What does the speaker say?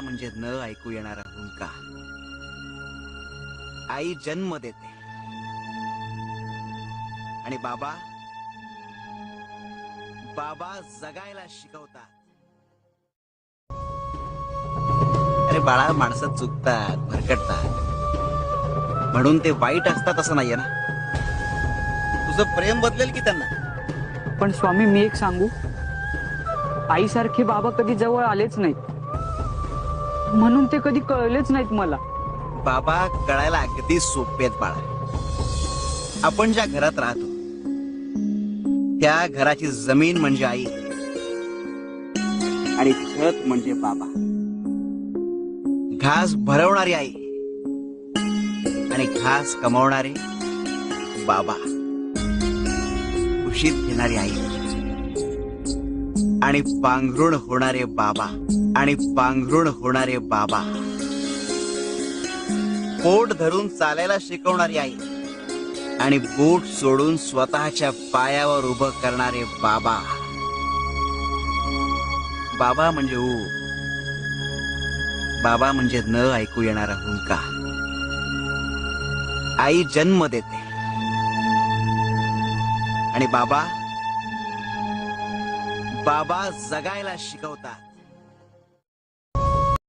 म्हणजे न ऐकू येणारा हुंकार आई जन्म देते. आणि बाबा बाबा जगायला शिकवतात. अरे बाळा माणसं चुकतात भरकटतात. म्हणून ते वाईट असतात असं नाहीये ना? तुझं प्रेम बदलेल की त्यांना? पण स्वामी मी एक सांगू. आईसारखे बाबा कधी जवळ आलेच नाहीत. म्हणून ते कधी कळलेच नाहीत मला. बाबा कळायला अगदी सोपेत बाळा. आपण ज्या घरात राहतो त्या घराची जमीन म्हणजे आई आणि छत म्हणजे बाबा. घास भरवणारी आई आणि घास कमवणारे बाबा. कुशीत घेणारी आई आणि पांघरुण होणारे बाबा. आणि पांघरुण होणारे बाबा. पोट धरून चालायला शिकवणारी आई आणि बोट सोडून स्वतःच्या पायावर उभं करणारे बाबा. बाबा म्हणजे ऊ. बाबा म्हणजे न ऐकू येणारा हुंका. आई जन्म देते. आणि बाबा बाबा जगायला शिकवतात.